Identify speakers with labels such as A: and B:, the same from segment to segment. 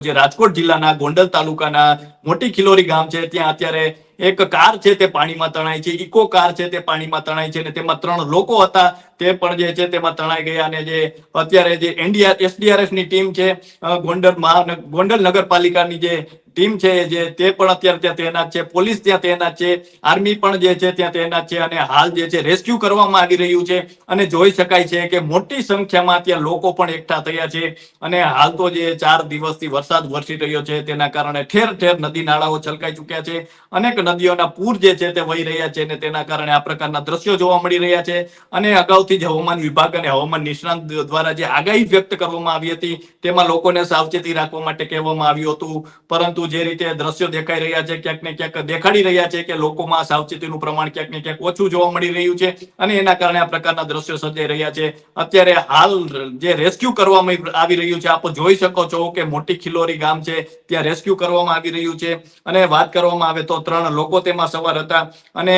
A: જે રાજકોટ જિલ્લાના ગોંડલ તાલુકાના મોટી ખિલોરી ગામ છે ત્યાં અત્યારે એક કાર છે તે પાણીમાં તણાઈ છે, ઇકો કાર છે તે પાણીમાં તણાઈ છે અને તેમાં ત્રણ લોકો હતા. તે પણ જે છે તેમાં તણાઈ ગયા અને જે અત્યારે જે એનડીઆર, એસડીઆરએફની ટીમ છે ગોંડલ મહાનગર ગોંડલ નગરપાલિકાની જે ટીમ છે જે, તે પણ અત્યારે ત્યાં તહેનાત છે, પોલીસ ત્યાં તહેનાત છે, આર્મી પણ જે છે ત્યાં તહેનાત છે અને હાલ જે છે રેસ્ક્યુ કરવામાં આવી રહ્યું છે અને જોઈ શકાય છે કે મોટી સંખ્યામાં ત્યાં લોકો પણ એકઠા થયા છે અને હાલ તો જે ચાર દિવસથી વરસાદ વરસી રહ્યો છે તેના કારણે ઠેર ઠેર નદી નાળાઓ છલકાઈ ચુક્યા છે. અનેક નદીઓના પૂર જે છે તે વહી રહ્યા છે અને તેના કારણે આ પ્રકારના દ્રશ્યો જોવા મળી રહ્યા છે. અને અગાઉથી જ હવામાન વિભાગ અને હવામાન નિષ્ણાંત દ્વારા જે આગાહી વ્યક્ત કરવામાં આવી હતી, તેમાં લોકોને સાવચેતી રાખવા માટે કહેવામાં આવ્યું હતું. પરંતુ જે રીતે દ્રશ્યો દેખાઈ રહ્યા છે, ક્યાંક ને ક્યાંક દેખાડી રહ્યા છે કે લોકોમાં સાવચેતીનું પ્રમાણ ક્યાંક ને ક્યાંક ઓછું જોવા મળી રહ્યું છે અને એના કારણે આ પ્રકારના દ્રશ્યો સર્જાઈ રહ્યા છે. અત્યારે હાલ જે રેસ્ક્યુ કરવામાં આવી રહ્યું છે, આપ જોઈ શકો છો કે મોટી ખિલોરી ગામ છે, ત્યાં રેસ્ક્યુ કરવામાં આવી રહ્યું છે. અને વાત કરવામાં આવે તો ત્રણ લોકો તેમાં સવાર હતા. અને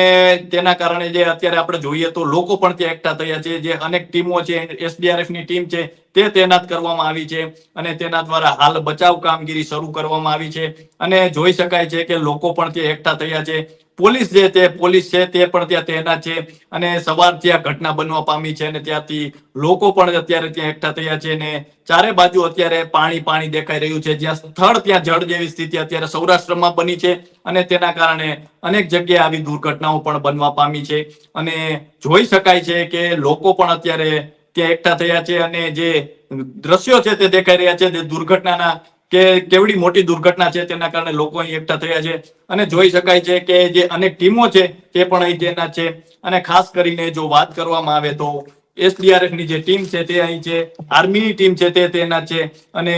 A: તેના કારણે જે અત્યારે આપણે જોઈએ તો લોકો પણ ત્યાં એકઠા થયા છે. જે અનેક ટીમો છે એસડીઆરએફની ટીમ છે તે તૈનાત કરવામાં આવી છે અને તેના દ્વારા હાલ બચાવ કામગીરી શરૂ કરવામાં આવી છે. અને જોઈ શકાય છે કે લોકો પણ ત્યાં એકઠા થયા છે. પોલીસ જે તે પોલીસ છે તે પણ ત્યાં તૈનાત છે અને સવારથી આ ઘટના બનવા પામી છે અને ત્યાંથી લોકો પણ અત્યારે ત્યાં એકઠા થયા છે અને ચારે બાજુ અત્યારે પાણી પાણી દેખાઈ રહ્યું છે. જ્યાં સ્થળ ત્યાં જળ જેવી સ્થિતિ અત્યારે સૌરાષ્ટ્રમાં બની છે અને તેના કારણે અનેક જગ્યાએ આવી દુર્ઘટનાઓ પણ બનવા પામી છે. અને જોઈ શકાય છે કે લોકો પણ અત્યારે ત્યાં એકઠા થયા છે અને જે દ્રશ્યો છે તે દેખાઈ રહ્યા છે તે દુર્ઘટનાના કે કેવડી મોટી દુર્ઘટના છે તેના કારણે લોકો અહીં એકઠા થયા છે. અને જોઈ શકાય છે કે જે અનેક ટીમો છે તે પણ અહીં તેના છે. અને ખાસ કરીને જો વાત કરવામાં આવે તો એસડીઆરએફની જે ટીમ છે તે અહીં છે, આર્મીની ટીમ છે તે તેના છે અને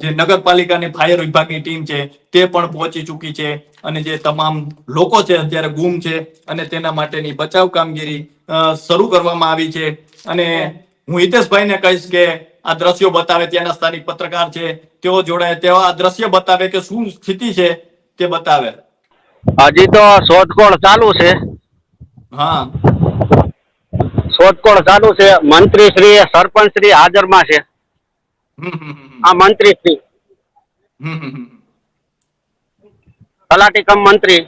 A: જે નગરપાલિકાની ફાયર વિભાગની ટીમ છે તે પણ પહોંચી ચૂકી છે. અને જે તમામ લોકો છે અત્યારે ગુમ છે અને તેના માટેની બચાવ કામગીરી શરૂ કરવામાં આવી છે. અને હું હિતેશભાઈને કહીશ કે આ દ્રશ્યો બતાવે ત્યાંના સ્થાનિક પત્રકાર છે તેઓ જોડાય તેઓ આ દ્રશ્ય બતાવે કે શું સ્થિતિ છે તે બતાવે.
B: હજી તો શોધખોળ ચાલુ છે.
A: હા.
B: શોધખોળ ચાલુ છે. મંત્રી શ્રી સરપંચ શ્રી હાજરમાં છે આ મંત્રી શ્રી. તલાટી કમ મંત્રી.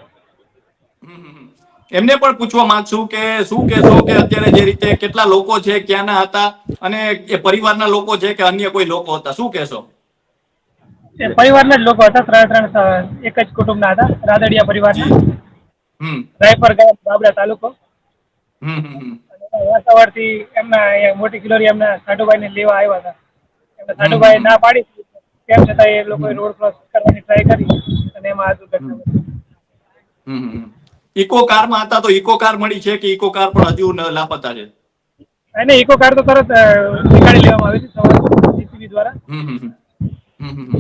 A: એમને પણ પૂછવા માંગશું કે શું કહેશો કે અત્યારે જે રીતે કેટલા લોકો છે ક્યાંના હતા અને એ પરિવારના લોકો છે કે અન્ય કોઈ લોકો હતા? શું કહેશો?
C: એ પરિવારના જ લોકો હતા ત્રણ ત્રણ એક જ કુટુંબના હતા રાદડિયા પરિવારના. રાયપર ગામ બાબરા તાલુકો. વાસાવરથી એમના મોટી કિલોરી એમના સાઢુભાઈને લેવા આવ્યા હતા. એમના સાઢુભાઈ ના પાડી તેમ છતાં એ લોકોએ રોડ ક્રોસ કરવાની ટ્રાય કરી અને એમાં આ દુર્ઘટના.
A: ઇકો કારમાં હતા તો ઇકો કાર મળી છે કે ઇકો કાર પણ હજુ લાપતા છે?
C: અને ઇકો કાર તો તરત નીકાળી લેવામાં આવી છે જીસીબી દ્વારા.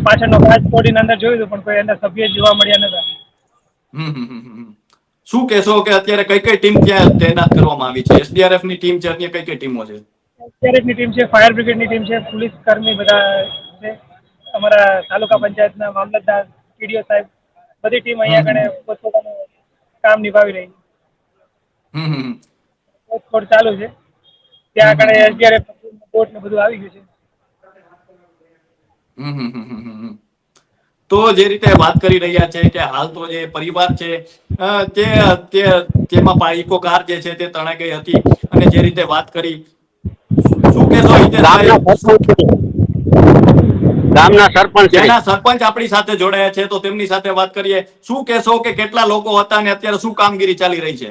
C: પાછળનો કાચ તોડીને અંદર જોયું પણ કોઈ એના સભ્ય જોવા મળ્યા નતા.
A: શું કહેશો કે અત્યારે કઈ કઈ ટીમ ત્યાં તૈનાત કરવામાં આવી છે? એસડીઆરએફની ટીમ છે અન્ય કઈ કઈ ટીમો છે?
C: એસઆરએફની ટીમ છે ફાયર બ્રિગેડની ટીમ છે પોલીસ કર્મી બધા છે. અમારા તાલુકા પંચાયતના મામલતદાર પીડીઓ સાહેબ બધી ટીમ અહીંયા આગળ પોતપોતાનું કામ નિભાવી રહી. છે ચાલુ છે. ત્યાં આગળ અત્યારે બોટ ને બધું આવી ગયું છે.
A: તો જે રીતે વાત કરી રહ્યા છે કે હાલ તો જે પરિવાર છે તે તે તેમાં પા- ઇકો કાર જે છે તે તણાઈ ગઈ હતી અને જે રીતે વાત કરી શું કહેશો?
B: ગામના સરપંચ શ્રી. સરપંચ
A: આપણી સાથે જોડાયા છે તો તેમની સાથે વાત કરીએ. શું કહેશો કે કેટલા લોકો હતા અને અત્યારે શું કામગીરી ચાલી રહી છે?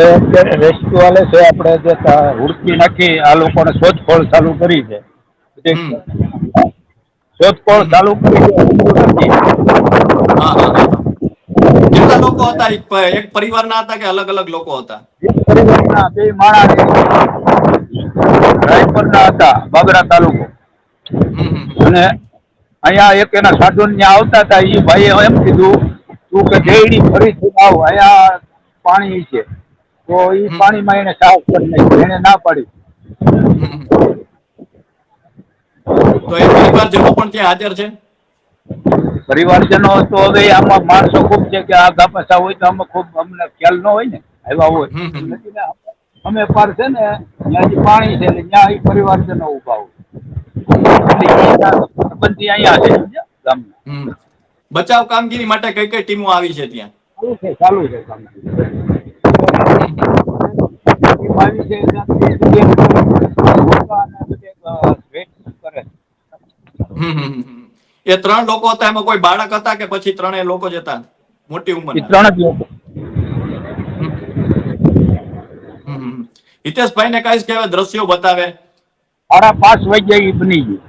D: એ અત્યારે રેસ્ક્યુ વાલે છે આપણે જે હુડકી નાખી આ લોકોને શોધખોળ ચાલુ કરી છે. શોધખોળ ચાલુ કરી છે.
A: કેટલા લોકો હતા? એક પરિવારના હતા કે અલગ અલગ લોકો હતા?
D: એક પરિવારના બે માણસ રાયપરના હતા બાબરા તાલુકો. અને અહીંયા એક એના સાધુ ત્યાં આવતા હતા એ ભાઈએ એમ કીધું તું કે ડેડી ફરીથી આવ અહીંયા પાણી છે. તો એ. પાણીમાં એને સાફ કરી નાખ્યું એને ના પાડી.
A: તો એ પરિવારજનો પણ ત્યાં હાજર છે?
D: પરિવારજનો તો હવે આમાં માણસો ખૂબ છે કે આ ગાપસા હોય તો અમે ખૂબ અમને ખ્યાલ ન હોય ને આવ્યા હોય. અમે પાર છે ને ત્યાં પાણી છે એટલે ત્યાં એ પરિવારજનો ઊભા હોય. સંબંધી અહીંયા છે ગામના.
A: બચાવ કામગીરી માટે કઈ કઈ ટીમો આવી છે ત્યાં?
D: ચાલુ છે.
A: એ ત્રણ લોકો હતા એમાં કોઈ બાળક હતા કે પછી ત્રણેય લોકો જ હતા? મોટી ઉંમર
D: ત્રણ જ લોકો.
A: હિતેશભાઈ ને કઈ દ્રશ્યો બતાવે.
D: સાડા પાંચ વાગ્યા બની ગયું.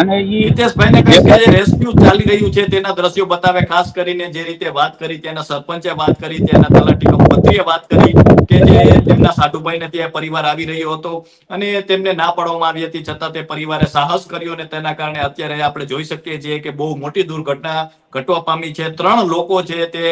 D: અને ઈ
A: હિતેશભાઈ ને કહીશ કે રેસ્ક્યુ ચાલી રહ્યું છે, તેના દ્રશ્યો બતાવે, ખાસ કરીને જે રીતે વાત કરી, તેના સરપંચે વાત કરી, તેના તલાટી મંત્રીએ વાત કરી, કે જે તેમના સાધુભાઈ ને ત્યાં પરિવાર આવી રહ્યો હતો, અને તેમને ના પાડવામાં આવી હતી, છતાં તે પરિવારે સાહસ કર્યો અને તેના કારણે અત્યારે આપણે જોઈ શકીએ છીએ કે બહુ મોટી દુર્ઘટના ઘટવા પામી છે. ત્રણ લોકો છે તે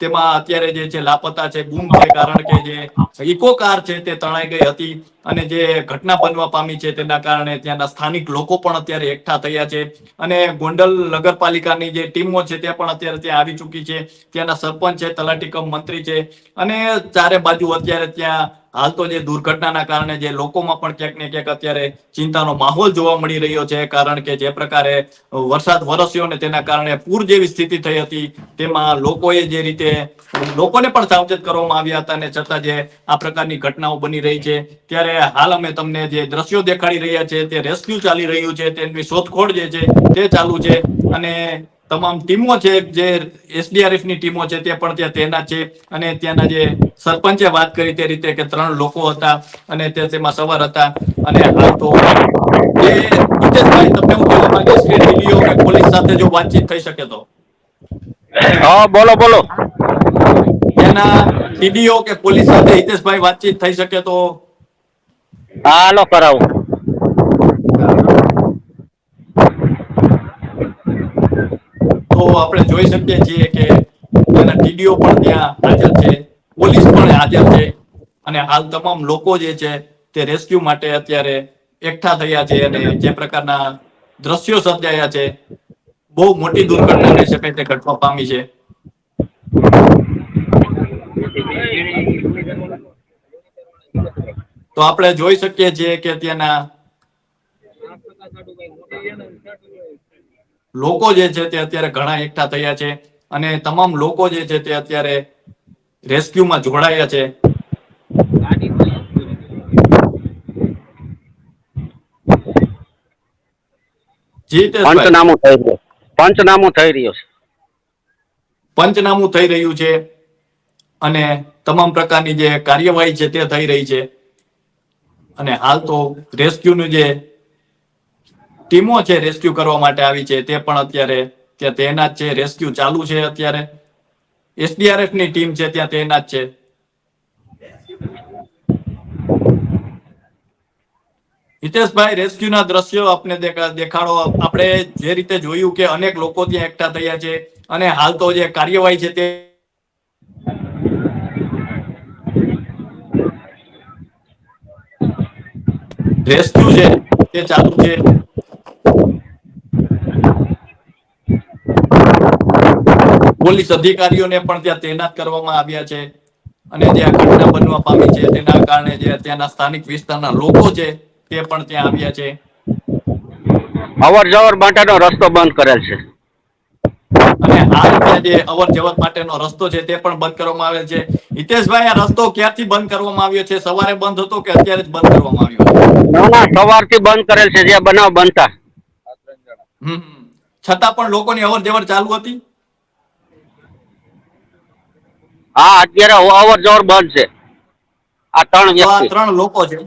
A: તેમાં અત્યારે જે છે લાપતા છે ગુમ છે, કારણ કે જે ઇકો કાર છે તે તણાઈ ગઈ હતી અને જે ઘટના બનવા પામી છે તેના કારણે ત્યાંના સ્થાનિક લોકો પણ અત્યારે એકઠા થયા છે અને ગોંડલ નગરપાલિકાની જે ટીમો છે તે પણ અત્યારે ત્યાં આવી ચૂકી છે. ત્યાંના સરપંચ છે, તલાટી કમ મંત્રી છે અને ચારે બાજુ અત્યારે ત્યાં હાલ તો જે દુર્ઘટનાના કારણે જે લોકોમાં પણ ક્યાંક ને ક્યાંક અત્યારે ચિંતાનો માહોલ જોવા મળી રહ્યો છે, કારણ કે જે પ્રકારે વરસાદ વરસ્યો ને તેના કારણે પૂર જેવી સ્થિતિ થઈ હતી. તેમાં લોકોએ જે રીતે લોકોને પણ સાવચેત કરવામાં આવ્યા હતા અને છતાં જે આ પ્રકારની ઘટનાઓ બની રહી છે. ત્યારે હાલ અમે તમને જે દ્રશ્યો દેખાડી રહ્યા છે, તે રેસ્ક્યુ ચાલી રહ્યું છે, તેની શોધખોળ જે છે તે ચાલુ છે. અને તમામ ટીમો છે જે એસડીઆરએફની ટીમો છે તે પણ ત્યાં તૈનાત છે. અને ત્યાંના જે સરપંચે વાત કરી તે રીતે કે ત્રણ લોકો હતા અને તે તેમાં સવાર હતા. અને હાલ તો હિતેશભાઈ તમને હું કહેવા માંગીશ કે ડીડીઓ કે પોલીસ સાથે જો વાતચીત થઈ શકે તો?
B: હા બોલો બોલો.
A: ત્યાંના ડીડીઓ કે પોલીસ સાથે હિતેશભાઈ વાતચીત થઈ શકે તો?
B: હા હાલો કરાવું
A: તો આપણે જોઈ શકીએ છીએ કે ત્યાંના ટીડીઓ પણ ત્યાં હાજર છે, પોલીસ પણ હાજર છે અને હાલ તમામ લોકો જે છે તે રેસ્ક્યુ માટે અત્યારે એકઠા થયા છે અને જે પ્રકારના દ્રશ્યો સર્જાયા છે, બહુ મોટી દુર્ઘટના કહી શકાય તે ઘટવા પામી છે. તો આપણે જોઈ શકીએ છીએ કે ત્યાંના લોકો જે છે તે અત્યારે ઘણા એકઠા થયા છે અને તમામ લોકો જે છે તે અત્યારે રેસ્ક્યુમાં જોડાયા છે.
B: પંચનામું થઈ રહ્યું. પંચનામું થઈ રહ્યું છે.
A: પંચનામું થઈ રહ્યું છે અને તમામ પ્રકારની જે કાર્યવાહી છે તે થઈ રહી છે. અને હાલ તો રેસ્ક્યુનું જે ટીમો છે રેસ્ક્યુ કરવા માટે આવી છે, તે પણ અત્યારે ત્યાં તૈનાત છે રેસ્ક્યુ ચાલુ છે અત્યારે. એસડીઆરએફની ટીમ છે ત્યાં તૈનાત છે. હિતેશભાઈ રેસ્ક્યુના દ્રશ્યો આપને દેખાડો. આપણે જે રીતે જોયું કે અનેક લોકો ત્યાં એકઠા થયા છે અને હાલ તો જે કાર્યવાહી છે તે રેસ્ક્યુ છે, તે ચાલુ છે. પોલીસ અધિકારીઓને પણ ત્યાં તૈનાત કરવામાં આવ્યા છે અને જે આ ઘટના બનવા પામી છે તેના કારણે જે ત્યાંના સ્થાનિક વિસ્તારના લોકો છે તે પણ ત્યાં આવ્યા છે.
B: અવર જવર માટેનો રસ્તો બંધ કરેલ છે.
A: અને હાલ ત્યાં જે અવર જવર માટેનો રસ્તો છે તે પણ બંધ કરવામાં આવેલ છે. હિતેશભાઈ આ રસ્તો ક્યાંથી બંધ કરવામાં આવ્યો છે? સવારે બંધ હતો કે અત્યારે જ બંધ કરવામાં આવ્યો
B: ના ના સવારથી બંધ કરેલ છે જે બનાવ બનતા.
A: છતાં પણ લોકોની અવર જવર ચાલુ હતી?
B: હા અત્યારે અવર જવર બંધ છે. આ ત્રણ વ્યક્તિ.
A: ત્રણ લોકો છે.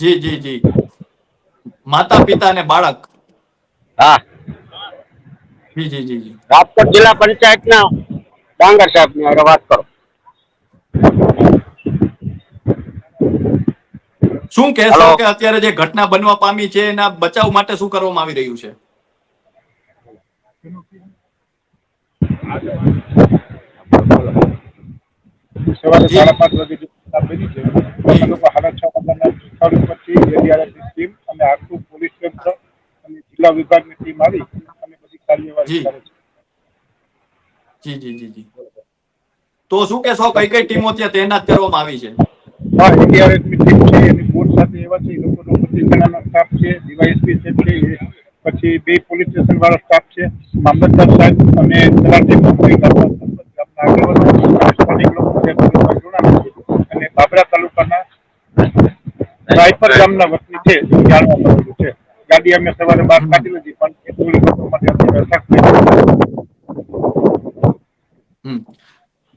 A: જી જી જી. માતા પિતા અને બાળક.
B: હા.
A: જી જી જી જી.
B: રાજકોટ જિલ્લા પંચાયતના ડાંગર સાહેબની વાત કરો.
A: શું કહેશો. કે અત્યારે જે ઘટના બનવા પામી છે એના બચાવ માટે શું કરવામાં આવી રહ્યું છે?
E: સવારે. સાડા પાંચ વાગે બની છે. એ લોકો સાડા છ કલાકના સ્થળ ઉપરથી એડીઆરએફની ટીમ અને આખું પોલીસ તંત્ર અને જિલ્લા વિભાગની ટીમ આવી અને પછી કાર્યવાહી કરે છે.
A: જી જી જી જી. તો શું કહેશો કઈ કઈ ટીમો ત્યાં તૈનાત કરવામાં આવી છે?
E: હા એડીઆરએફની ટીમ છે એની બોટ સાથે એવા છે લોકોનો પચીસ જણાનો સ્ટાફ છે ડીવાયએસપી છે પછી બે પોલીસ સ્ટેશન વાળો સ્ટાફ છે મામલતદાર સાહેબ અને તલાટી મંત્રી ગામના સરપંચ ગામના આગેવાનો સ્થાનિક લોકો છે પોલીસમાં જોડાણા છે અને બાબરા તાલુકાના રાયપર ગામના વતની છે જાણવા મળેલું છે. ગાડી અમે સવારે બહાર કાઢી લીધી પણ એ પોલીસ.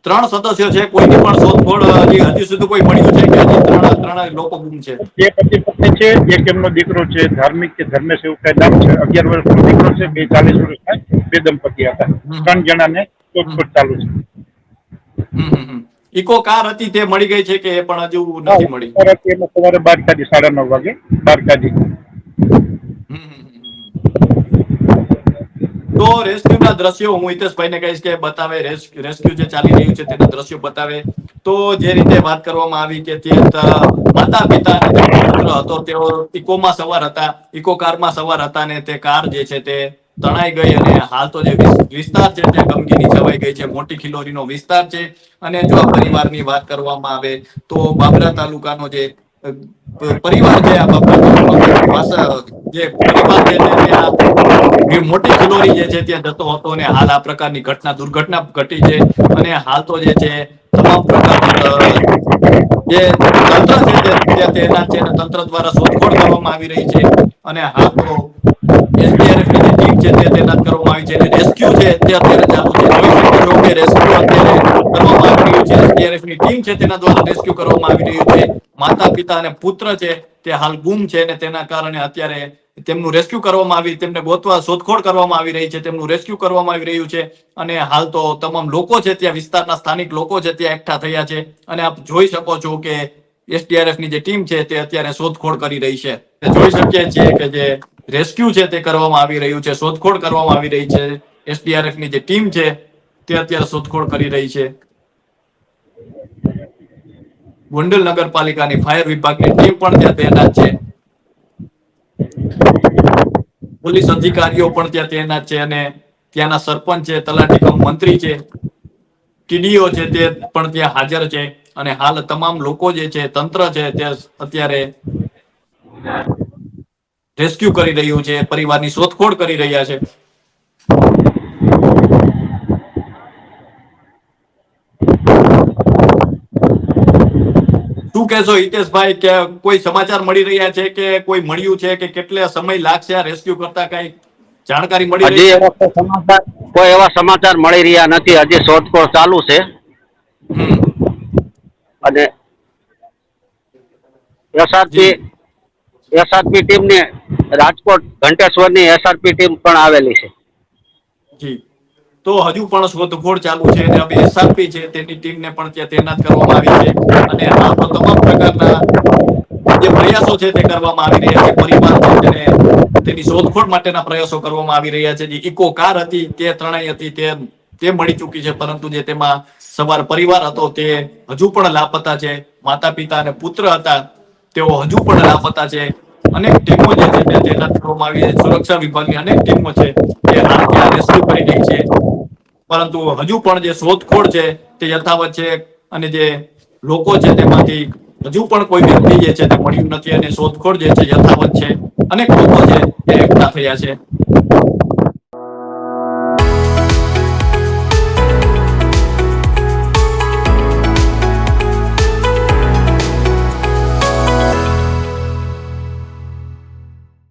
A: ત્રણ સદસ્યો છે કોઈની પણ શોધખોળ હજી હજી સુધી કોઈ મળ્યું છે કે હજી ત્રણ ત્રણ લોકો ગુમ છે?
E: બે પતિ પત્ની છે એક એમનો દીકરો છે ધાર્મિક કે ધર્મેશ એવું કઈ નામ છે અગિયાર વર્ષનો દીકરો છે બે ચાલીસ વર્ષ થાય બે દંપતી હતા. ત્રણ જણાને શોધખોળ ચાલુ છે.
A: હમ, હમ. ઇકો કાર હતી તે મળી ગઈ છે કે એ પણ હજુ નથી મળી
E: સવારે બાર કાઢી સાડા નવ વાગે બાર કાઢી.
A: તો રેસ્ક્યુના દ્રશ્યો હું હિતેશભાઈને કહીશ કે બતાવે રેસ્ક્યુ જે ચાલી રહ્યું છે તેના દ્રશ્યો બતાવે તો જે રીતે વાત કરવામાં આવી કે તે માતા પિતા પુત્ર હતો તેઓ ઇકોમાં સવાર હતા ઇકો કારમાં સવાર હતા ને તે કાર જે છે તે તણાઈ ગઈ અને હાલ તો જે વિસ્તાર છે તે ગમગીની છવાઈ ગઈ છે, મોટી ખિલોરીનો વિસ્તાર છે અને જો પરિવારની વાત કરવામાં આવે તો બાબરા તાલુકાનો જે પરિવાર છે, આ બાબરા જે પરિવાર છે મોટી ખિલોરી જે છે ત્યાં જતો હતો અને હાલ આ પ્રકારની ઘટના, દુર્ઘટના ઘટી છે અને હાલ તો જે છે તમામ પ્રકારના જે તંત્ર છે તે તૈનાત છે તંત્ર દ્વારા શોધખોળ કરવામાં આવી રહી છે અને હાલ તો માતા, પિતા અને પુત્ર છે તે હાલ ગુમ છે અને તેના કારણે અત્યારે તેમનું રેસ્ક્યુ કરવામાં આવી, તેમને ગોતવા શોધખોળ કરવામાં આવી રહી છે. તેમનું રેસ્ક્યુ કરવામાં આવી રહ્યું છે અને હાલ તો તમામ લોકો છે ત્યાં, વિસ્તારના સ્થાનિક લોકો છે ત્યાં એકઠા થયા છે. અને આપ જોઈ શકો છો કે એસડીઆરએફની જે ટીમ છે તે અત્યારે શોધખોળ કરી રહી છે. જોઈ શકીએ છીએ કે જે રેસ્ક્યુ છે તે કરવામાં આવી રહ્યું છે, શોધખોળ કરવામાં આવી રહી છે. એસડીઆરએફની જે ટીમ છે, તે અત્યારે શોધખોળ કરી રહી છે. ગોંડલ નગરપાલિકાની ફાયર વિભાગની ટીમ પણ ત્યાં તૈનાત છે. પોલીસ અધિકારીઓ પણ ત્યાં તૈનાત છે અને ત્યાંના સરપંચ છે, તલાટી મંત્રી છે, ટીડીઓ છે તે પણ ત્યાં હાજર છે. અને હાલ તમામ લોકો જે છે, તંત્ર છે, તે અત્યારે રેસ્ક્યુ કરી રહ્યું છે પરિવારની શોધખોળ કરી રહ્યા છે. શું કહેશો હિતેશભાઈ કે કોઈ સમાચાર મળી રહ્યા છે કે કોઈ મળ્યું છે કે કેટલે સમય લાગશે આ રેસ્ક્યુ કરતા? કઈ જાણકારી મળી
B: હજી એવા સમાચાર કોઈ એવા સમાચાર મળી રહ્યા નથી. હજી શોધખોળ ચાલુ છે. અને એસઆરપી એસઆરપી ટીમની રાજકોટ ઘંટેશ્વરની એસઆરપી ટીમ પણ આવેલી છે.
A: જી. તો હજુ પણ શોધખોળ ચાલુ છે અને હવે એસઆરપી છે તેની ટીમને પણ ત્યાં તૈનાત કરવામાં આવી છે. અને આ તમામ પ્રકારના જે પ્રયાસો છે તે કરવામાં આવી રહ્યા છે. પરિવાર તેને તેની શોધખોળ માટેના પ્રયાસો કરવામાં આવી રહ્યા છે. જે ઇકો કાર હતી તે ત્રણેય હતી તે તે મળી ચૂકી છે. પરંતુ જે તેમાં સવાર પરિવાર હતો તે હજુ પણ લાપતા છે. માતા પિતા અને પુત્ર હતા તેઓ હજુ પણ લાપતા છે. અનેક ટીમો જે છે તે કરવામાં આવી છે, સુરક્ષા વિભાગની અનેક ટીમો છે તે ત્યાં રેસ્ક્યુ કરી રહી છે. પરંતુ હજુ પણ જે શોધખોળ છે તે યથાવત છે અને જે લોકો છે તેમાંથી હજુ પણ કોઈ વ્યક્તિ જે છે તે મળ્યું નથી અને શોધખોળ જે છે યથાવત છે. અનેક લોકો છે તે એકઠા થયા છે.